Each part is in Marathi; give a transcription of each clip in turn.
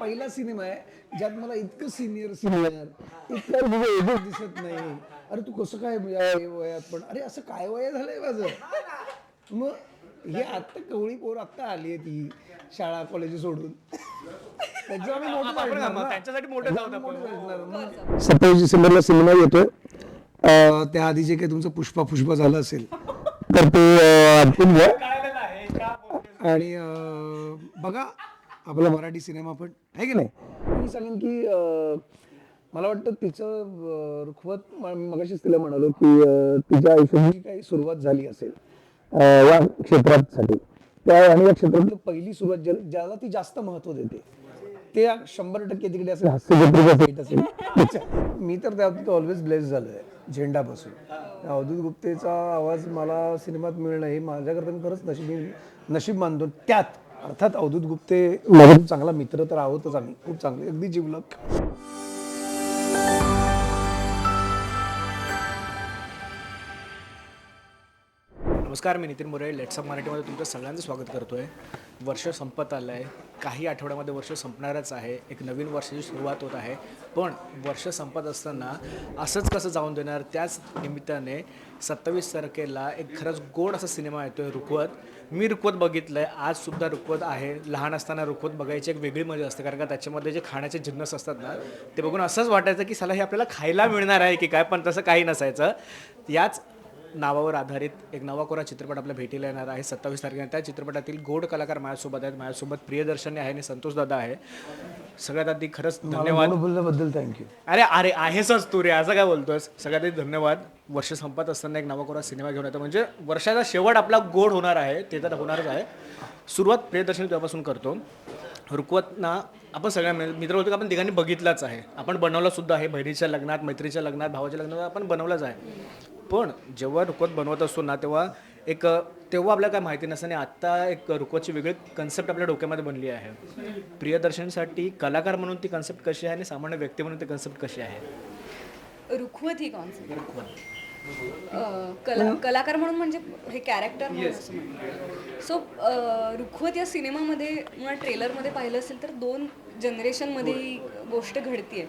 पहिला सिनेमा आहे ज्यात मला इतकं सिनियर सिनियर इतकं दिसत नाही. अरे तू कसं काय या वयात पण? अरे असं काय वय झालंय माझं? मग हे आत्ता कवळी पोर आत्ता आली आहे ती शाळा कॉलेज सोडून. सत्तावीस डिसेंबरला सिनेमा येतोय. त्या आधी जे काही तुमचं पुष्पा पुष्पा झालं असेल. तर ते घ्या आणि अं, बघा आपला मराठी सिनेमा पण आहे की नाही? मी सांगेन की मला वाटतं तिचं रुखवत मगाशीच तिला म्हणालो की तिच्या आयुष्याची काही सुरुवात झाली असेल या क्षेत्रासाठी. त्या आणि या क्षेत्रातली पहिली सुरुवात ज्या- ज्याला ती जास्त महत्त्व देते ते शंभर टक्के तिकडे असेल. हास्यचित्रिका असेल मी तर त्या बाबतीत ऑलवेज ब्लेस झालोय झेंडापासून. अवधूत गुप्तेचा आवाज मला सिनेमात मिळणं हे माझ्याकरता मी खरंच नशीब नशीब मानतो. त्यात अर्थात अवधूत गुप्ते माझा खूप चांगला मित्र तर आहोतच आम्ही. खूप चांगले. अगदी जिवलक नमस्कार मी नितीन मोरे. लेट्सअप मराठीमध्ये तुमचं सगळ्यांचं स्वागत करतोय. वर्ष संपत आलं आहे काही आठवड्यामध्ये वर्ष संपणारच आहे. एक नवीन वर्षाची सुरुवात होत आहे. पण वर्ष संपत असताना असंच कसं जाऊन देणार? त्याच निमित्ताने सत्तावीस तारखेला एक खरंच गोड असा सिनेमा येतोय रुकवत. मी रुखवत बघितलं आहे आजसुद्धा रुखवत आहे. लहान असताना रुखवत बघायची एक वेगळी मजा असते कारण का त्याच्यामध्ये जे खाण्याचे जिन्नस असतात ना ते बघून असंच वाटायचं की सला हे आपल्याला खायला मिळणार आहे की काय? पण तसं काही नसायचं. याच नावावर आधारित एक नवा कोरा चित्रपट आपल्या भेटीला येणार आहे सत्तावीस तारखेला. त्या चित्रपटातील गोड कलाकार माझ्यासोबत आहेत. माझ्यासोबत प्रियदर्शनी आहे आणि संतोष दादा आहे. सगळ्यात आधी खरंच धन्यवाद. बोलल्याबद्दल थँक्यू अरे अरे आहेसच तू रे. असं काय बोलतोयस? सगळ्यात आधी धन्यवाद. वर्ष संपत असताना एक नवा कोरा सिनेमा घेऊन येतो. म्हणजे वर्षाचा शेवट आपला गोड होणार आहे. ते तर होणारच आहे. सुरुवात प्रियदर्शनी तुझ्यापासून करतो. रुकवत ना आपण सगळ्या मित्र होतो की आपण तिघांनी बघितलाच आहे. आपण बनवला सुद्धा आहे. बहिणीच्या लग्नात मैत्रीच्या लग्नात भावाच्या लग्नात आपण बनवलाच आहे. पण जेव्हा रुकवत बनवत असतो ना तेव्हा एक तेव्हा आपल्याला काय माहिती नसतं आणि आत्ता एक रुकवतची वेगळी कन्सेप्ट आपल्या डोक्यामध्ये बनली आहे. प्रियदर्शनसाठी कलाकार म्हणून ती कन्सेप्ट कशी आहे आणि सामान्य व्यक्ती म्हणून ती कन्सेप्ट कशी आहे? रुखवत ही कॉन्सेप्ट कला कलाकार म्हणून म्हणजे हे कॅरेक्टर सो रुखवत या सिनेमामध्ये मला ट्रेलरमध्ये पाहिलं असेल तर दोन जनरेशनमध्ये ही गोष्ट घडतीये.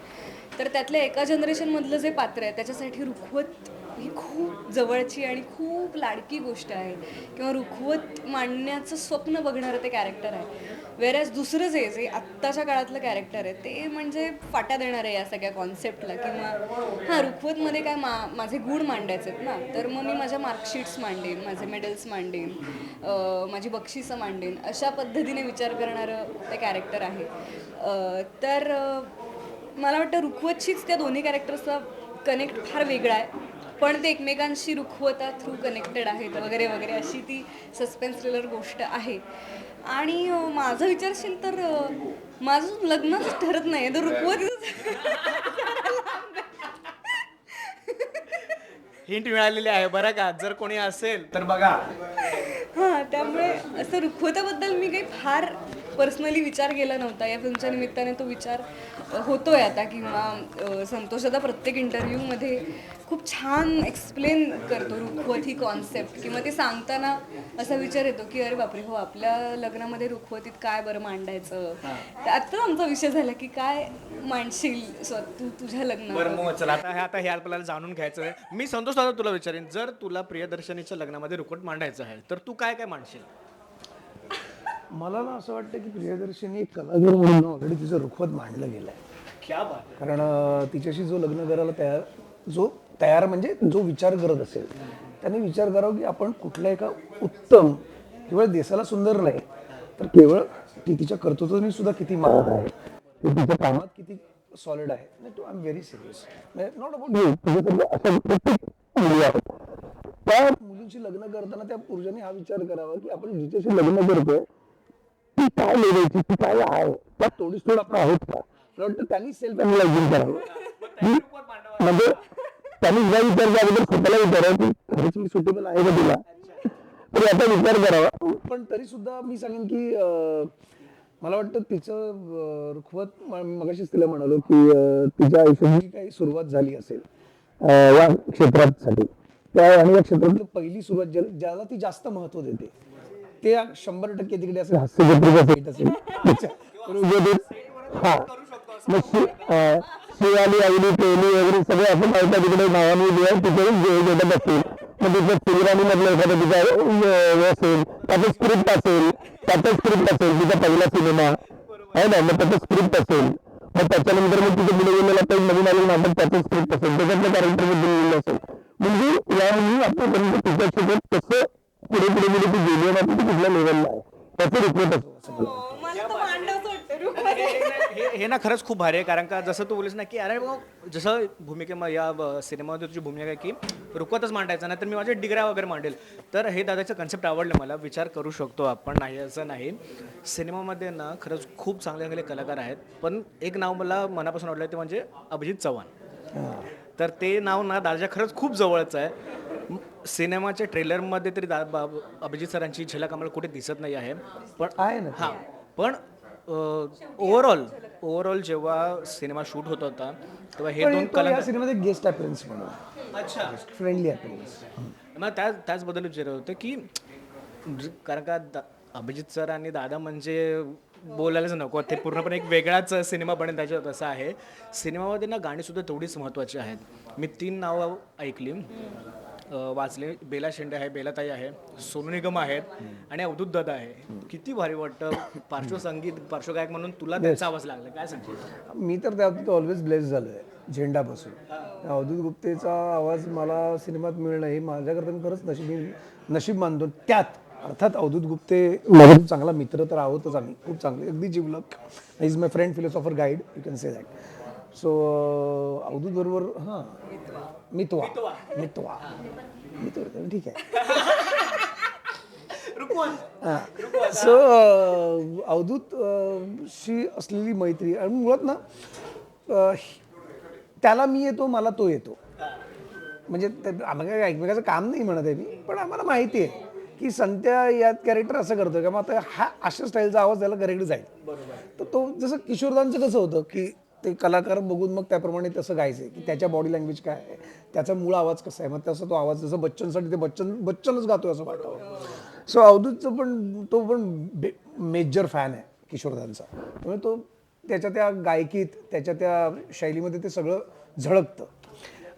तर त्यातल्या एका जनरेशनमधलं जे पात्र आहे त्याच्यासाठी रुखवत ही खूप जवळची आणि खूप लाडकी गोष्ट आहे. किंवा रुखवत मांडण्याचं स्वप्न बघणारं ते कॅरेक्टर आहे. वेरॅज दुसरं जे जे आत्ताच्या काळातलं कॅरेक्टर आहे ते म्हणजे फाट्या देणार आहे या सगळ्या कॉन्सेप्टला किंवा हां रुखवतमध्ये काय मा माझे गुण मांडायचे आहेत ना तर मग मी माझ्या मार्कशीट्स मांडेन माझे मेडल्स मांडेन माझी बक्षिसं मांडेन अशा पद्धतीने विचार करणारं ते कॅरेक्टर आहे. तर मला वाटतं रुखवतशीच त्या दोन्ही कॅरेक्टर्सचा कनेक्ट फार वेगळा आहे. पण ते एकमेकांशी रुखवता थ्रू कनेक्टेड आहेत वगैरे वगैरे अशी ती सस्पेन्स थ्रिलर गोष्ट आहे. आणि माझं विचारशील तर माझं लग्नच ठरत नाही तर रुखवत हिंट मिळालेली आहे बरं का? जर कोणी असेल तर बघा. हां त्यामुळे असं रुखवताबद्दल मी काही फार पर्सनली विचार केला नव्हता. या फिल्मच्या निमित्ताने तो विचार होतोय आता किंवा अ, संतोष दादा प्रत्येक इंटरव्ह्यूमध्ये खूप छान एक्सप्लेन करतो रुखवत ही कॉन्सेप्ट किंवा ते सांगताना असा विचार येतो की अरे बापरे हो आपल्या लग्नामध्ये रुखवतीत काय बरं मांडायचं? तर आत्ताच आमचा विषय झाला की काय मांडशील तू तुझ्या लग्नात मग चला आता हे आता हे आपल्याला जाणून घ्यायचं आहे. मी संतोष दादा तुला विचारेन जर तुला प्रियदर्शनीच्या लग्नामध्ये रुकट मांडायचं आहे तर तू काय काय मांडशील? मला ना असं वाटतं की प्रियदर्शनी एक कलाकार म्हणून ऑलरेडी तिचं रुखवत मांडलं गेलं आहे क्या बात कारण तिच्याशी जो लग्न करायला तयार जो तयार म्हणजे जो विचार करत असेल त्याने विचार करावा की आपण कुठल्या एका उत्तम केवळ देशाला सुंदर नाही तर केवळ ती तिच्या कर्तृत्वाने सुद्धा किती महाग आहे ती तिच्या कामात किती सॉलिड आहे. नाही I am very serious not about you तुझ्याकडे अशा प्रत्येक मुली आहेत. त्या मुलींशी लग्न करताना त्या पुरुषांनी हा विचार करावा की आपण जिच्याशी लग्न करतोय ती काय लेवायची ती काय आहे? त्या तोडीस तोड आपण आहोत का? मला वाटतं त्यांनी सेल्फ अनालायझिंग करावं. म्हणजे त्यांनी हिला विचार अगोदर स्वतःला विचारावं की खरंच मी सुटेबल आहे का तिला? तर याचा विचार करावा. पण तरी सुद्धा मी सांगेन की अं, मला वाटतं तिचं रुखवत मगाशीच तिला म्हणालो की अं, तिच्या आयुष्याची काही सुरुवात झाली असेल अं, या क्षेत्रासाठी. त्या आणि या क्षेत्रातली पहिली सुरुवात ज्या- ज्याला ती जास्त महत्त्व देते ते शंभर टक्के तिकडे असेल. हास्यचित्रिका सेट असेल त्याच्या- हा. मग शि- हा, शिवाली आईली पेली वगैरे सगळे असं बायका तिकडे नावाने जे आहे तिथे जे- भेटत असतील मग तिथं सिंगराणी मधलं एखादं तिचा असेल. त्याचं स्क्रिप्ट असेल. त्याचं स्क्रिप्ट असेल तिचा पहिला सिनेमा आहे ना? मग त्याचं स्क्रिप्ट असेल. मग त्याच्यानंतर मग तिथे पुढे गेलेला काही नवीन आलेलं नाटक त्याचं स्क्रिप्ट असेल. त्याच्यातलं कॅरेक्टर दिलेलं असेल. म्हणजे यावेळी आपल्यापर्यंत तिच्या सोबत कसं पुढे पुढे पुढे ती गेली आणि कुठल्या लेवलला आहे? त्याचं रिक्वेस्ट वाटतं हे हे ना खरंच खूप भारी आहे कारण का जसं तू बोलीस ना की अरे मग जसं भूमिके या ब- सिनेमामध्ये तुझी भूमिका आहे की रुकवतच मांडायचं नाही तर मी माझ्या डिग्र्या वगैरे मांडेल. तर हे दादाचं कन्सेप्ट आवडलं मला विचार करू शकतो आपण नाही असं नाही. सिनेमामध्ये ना खरंच खूप चांगले चांगले कलाकार आहेत पण एक नाव मला मनापासून आवडलं ते म्हणजे अभिजित चव्हाण. तर ते नाव ना दादाच्या खरंच खूप जवळचं आहे. सिनेमाच्या ट्रेलरमध्ये तरी दा बा- अभिजित सरांची झलक आम्हाला कुठे दिसत नाही आहे. पण आहे ना. हां पण ओव्हरऑल ओव्हरऑल जेव्हा सिनेमा शूट होत होता तेव्हा हे पण दोन तो या कलाकार सिनेमात एक गेस्ट अपीअरन्स म्हणून. अच्छा. फ्रेंडली अपीअरन्स मग त्या त्याचबद्दल विचारत होतं की ज- कारण का दा- अभिजित सर आणि दादा म्हणजे बोलायलाच नको. ते पूर्णपणे एक वेगळाच सिनेमा बनेल त्याच्यात असं आहे. सिनेमामध्ये ना गाणीसुद्धा तेवढीच महत्त्वाची आहेत. मी तीन नावं ऐकली. वाचले. बेला शेंडे आहे बेलाताई आहे सोनू निगम आहेत आणि अवधूत दादा आहे. किती भारी वाटतं. पार्श्वसंगीत पार्श्वगायक म्हणून तुला त्यांचा आवाज लागला. काय सांगशील? मी तर त्यात ऑलवेज ब्लेस झालो आहे झेंडापासून. अवधूत गुप्तेचा आवाज मला सिनेमात मिळणं हे माझ्याकरता मी खरंच नशीब नशीब मानतो. त्यात अर्थात अवधूत गुप्ते माझा चांगला मित्र तर आहोतच आम्ही. खूप चांगले अगदी जिवलक is my friend philosopher guide you can say that so Avadhoot बरोबर हां. मितवा. मितवा. मितवा. ठीक आहे. सो अवधूत शी असलेली मैत्री. आणि मुळात ना त्याला मी येतो मला तो येतो. म्हणजे ते- आम्हाला एकमेकाचं काम नाही म्हणत आहे मी पण आम्हाला माहिती आहे की संत्या यात कॅरेक्टर असं करतो का मग आता हा अशा स्टाईलचा आवाज त्याला करेक्ट जाईल. तर तो जसं किशोरदांचं कसं होतं की ते कलाकार बघून मग त्याप्रमाणे तसं गायचं की त्याच्या बॉडी लँग्वेज काय आहे त्याचा मूळ आवाज कसा आहे मग तसं तो आवाज जसं बच्चनसाठी ते बच्चन बच्चनच गातोय असं वाटावं सो अवधूतचं पण तो पण मेजर फॅन आहे किशोरदांचा. त्यामुळे तो त्याच्या त्या गायकीत त्याच्या त्या शैलीमध्ये ते सगळं झळकतं.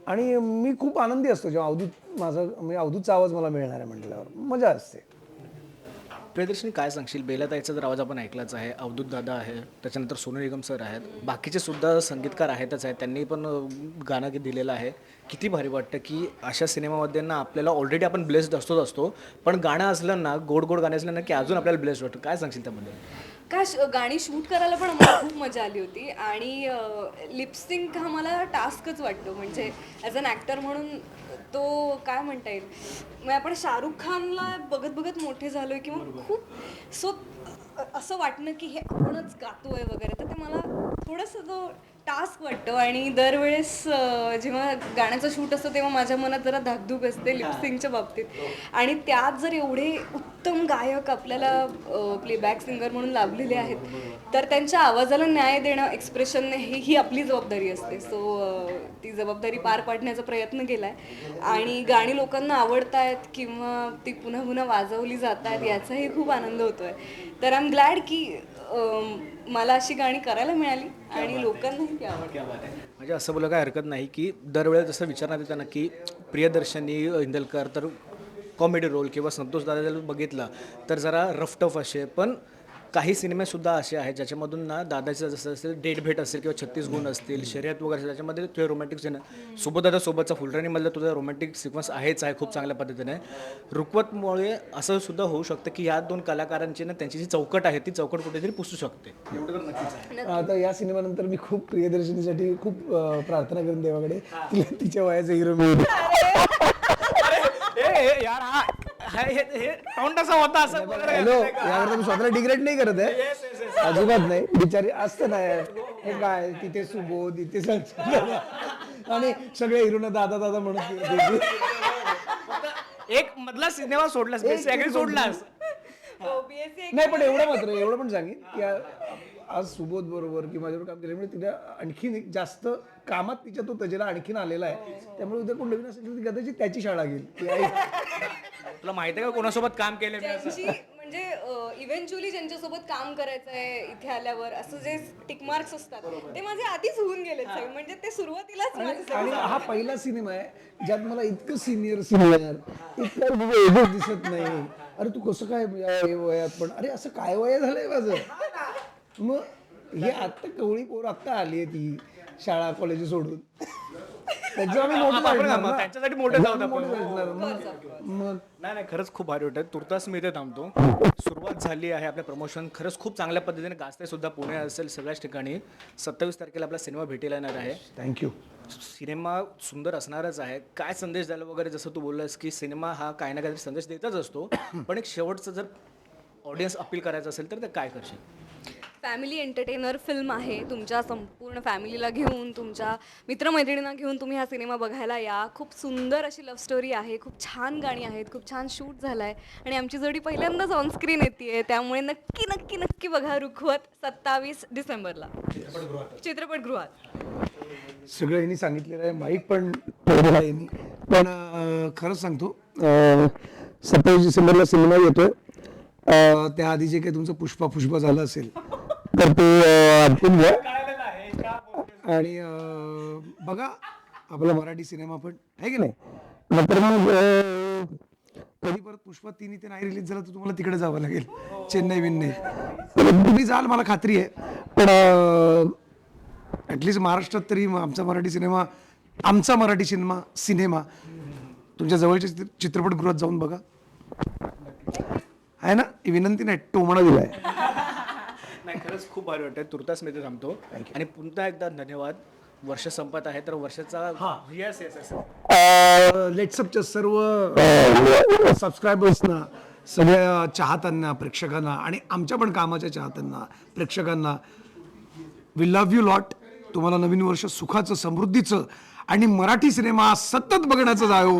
आणि मी खूप आनंदी असतो जेव्हा अवधूत माझा म्हणजे अवधूतचा आवाज मला मिळणार आहे म्हटल्यावर. मजा असते. प्रियदर्शनी काय सांगशील? बेलाताईचा जर आवाज आपण ऐकलाच आहे अवधूत दादा आहे त्याच्यानंतर सोनू निगम सर आहेत बाकीचे सुद्धा संगीतकार आहेतच आहेत त्यांनी पण गाणं दिलेलं आहे. किती भारी वाटतं की अशा सिनेमामध्ये ना आपल्याला ऑलरेडी आपण ब्लेस्ड असतोच असतो पण गाणं असलं ना गोड गोड गाणं असलं ना की अजून आपल्याला ब्लेस्ड वाटतं. काय सांगशील त्यामध्ये का श- गाणी शूट करायला पण आम्हाला खूप मजा आली होती आणि लिपसिंग हा मला टास्कच वाटतो. म्हणजे ॲज अन ॲक्टर म्हणून तो काय म्हणता येईल? म्हणजे आपण शाहरुख खानला बघत बघत मोठे झालोय किंवा खूप सो असं वाटणं की हे आपणच गातोय वगैरे तर ते मला थोडंसं तो टास्क वाटतो आणि दरवेळेस अं, जेव्हा गाण्याचं शूट असतं तेव्हा माझ्या मनात जरा धाकधूक असते लिपसिंगच्या बाबतीत. आणि त्यात जर एवढे उत्तम गायक आपल्याला प्लेबॅक सिंगर म्हणून लाभलेले आहेत तर त्यांच्या आवाजाला न्याय देणं एक्सप्रेशनने ही ही आपली जबाबदारी असते. सो ती जबाबदारी पार पाडण्याचा प्रयत्न केला आहे आणि गाणी लोकांना आवडतायत किंवा ती पुन्हा पुन्हा वाजवली जात आहेत याचाही खूप आनंद होतो आहे तर आय एम ग्लॅड की अं, मला अशी गाणी करायला मिळाली आणि लोकांनाही ती आवडली. म्हणजे असं बोला काय हरकत नाही की दरवेळेस जसं विचारण्यात येतं ना की प्रियदर्शनी इंदलकर तर कॉमेडी रोल किंवा संतोष दादा जर बघितला तर जरा रफ टफ असे पण काही सिनेमेसुद्धा असे आहेत ज्याच्यामधून ना दादाचं जसं असेल डेट भेट असेल किंवा छत्तीस गुण असतील शर्यत वगैरे असेल त्याच्यामध्ये तुझ्या रोमॅन्टिक सिने सोबत सोबतचा फुलराणीमधला तुझा रोमॅन्टिक सिक्वन्स आहेच आहे खूप चांगल्या पद्धतीने. रुकवतमुळे असं सुद्धा होऊ शकतं की या दोन कलाकारांची ना त्यांची जी चौकट आहे ती चौकट कुठेतरी पुसू शकते. एवढं तर नक्कीच आहे. आता या सिनेमानंतर मी खूप प्रियदर्शनीसाठी खूप अं, प्रार्थना करून देवाकडे. तिला तिच्या वयाचा हिरो मिळतो यार हे. तोंड असा होता असं बोलायला हॅलो यावर मी स्वतःला डिग्रेड नाही करत आहे अजिबात नाही. बिचारी असतं ना यार. हे काय तिथे सुबोध इथे संजय आणि सगळे हिरोना दादा दादा म्हणून एक मधला सिनेमा सोडलास बेसिकली सोडलास? नाही पण एवढं मात्र एवढं पण सांगेन की आ- आज सुबोध बरोबर की माझ्यावर काम केल्यामुळे तिला आणखीन एक जास्त कामात तिच्या तो तजेला आणखीन आलेला आहे. त्यामुळे उद्या कोण नवीन असेल तर ती कदाचित त्याची शाळा घेईल. की आई तुला माहिती आहे का कोणासोबत काम केलं मी असं? त्यांची म्हणजे इव्हेंच्युअली ज्यांच्यासोबत काम करायचं आहे इथे आल्यावर असं जे टिक मार्क्स असतात ते माझे आधीच होऊन गेले म्हणजे ते सुरुवातीलाच माझे आणि हा पहिला सिनेमा आहे ज्यात मला इतकं सिनियर सिनियर इतकं वेगळं दिसत नाही. अरे तू कसं काय या वयात पण अरे असं काय वय झालंय माझं? मग हे आत्ता कवळी पोर आत्ता आली आहे ती शाळा कॉलेज सोडून. त्याच्या आम्ही मोठं आपण मग. त्यांच्यासाठी मोठे जाऊ मोठं आपण. वाटणार. मग- मग नाही नाही खरंच खूप भारी वाटतं तुर्तास मी इथे थांबतो. सुरुवात झाली आहे आपल्या प्रमोशन खरंच खूप चांगल्या पद्धतीने गाजते सुद्धा. पुणे असेल सगळ्याच ठिकाणी. सत्तावीस तारखेला आपला सिनेमा भेटीला येणार आहे. थँक्यू सिनेमा सुंदर असणारच आहे. काय संदेश द्यायला वगैरे जसं तू बोललास की सिनेमा हा काही ना काहीतरी संदेश देतच असतो. पण एक शेवटचं जर ऑडियन्स अपील करायचं असेल तर ते काय करशील? फॅमिली एंटरटेनर फिल्म आहे. तुमच्या संपूर्ण फॅमिलीला घेऊन तुमच्या मित्रमैत्रिणींना घेऊन तुम्ही हा सिनेमा बघायला या. खूप सुंदर अशी लव्ह स्टोरी आहे. खूप छान गाणी आहेत. खूप छान शूट झालं आहे आणि आमची जोडी पहिल्यांदाच ऑनस्क्रीन येते त्यामुळे नक्की नक्की नक्की बघा रुखवत सत्तावीस डिसेंबरला. चित्रपटगृहात. सगळं यांनी सांगितलेलं आहे. माईक पण यांनी. पण खरंच सांगतो सत्तावीस डिसेंबरला सिनेमा येतोय. त्याआधी जे काही तुमचं पुष्पा पुष्पा झालं असेल तर ते ऐकून घ्या आणि बघा आपला मराठी सिनेमा पण आहे की नाही? नंतर मग कधी परत पुष्पा तीन इथे नाही रिलीज झाला तर तुम्हाला तिकडे जावं लागेल. चेन्नई बिन्नई तर तुम्ही जाल मला खात्री आहे. पण ॲटलिस्ट महाराष्ट्रात तरी आमचा मराठी सिनेमा आमचा मराठी सिनेमा सिनेमा तुमच्या जवळच्या चित्र- चित्रपटगृहात जाऊन बघा. आहे ना? विनंती नाही टोमणा दिलाय. खरंच खूप भारी वाटतं तुर्तास मी इथे थांबतो. आणि पुन्हा एकदा धन्यवाद. वर्ष संपत आहे तर वर्षाचा येस येस येस लेट्सअपच्या सर्व सबस्क्रायबर्सना सगळ्या चाहत्यांना प्रेक्षकांना आणि आमच्या पण कामाच्या चाहत्यांना प्रेक्षकांना वी लव्ह यू लॉट तुम्हाला नवीन वर्ष सुखाचं समृद्धीचं आणि मराठी सिनेमा सतत बघण्याचं जायो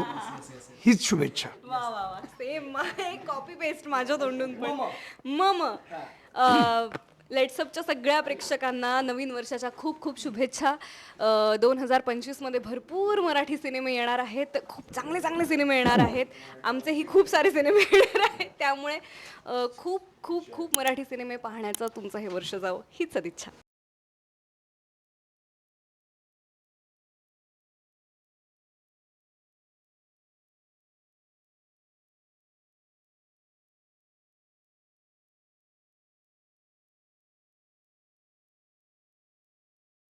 हीच शुभेच्छा. वा वा वा. सेम कॉपी पेस्ट माझ्या तोंडून पण. मम. लेट्सअपच्या सगळ्या प्रेक्षकांना नवीन वर्षाच्या खूप खूप शुभेच्छा. दोन हजार पंचवीसमध्ये भरपूर मराठी सिनेमे येणार आहेत. खूप चांगले चांगले सिनेमे येणार आहेत. आमचेही खूप सारे सिनेमे येणार आहेत. त्यामुळे खूप खूप खूप मराठी सिनेमे पाहण्याचं तुमचं हे वर्ष जावं. हीच सदिच्छा.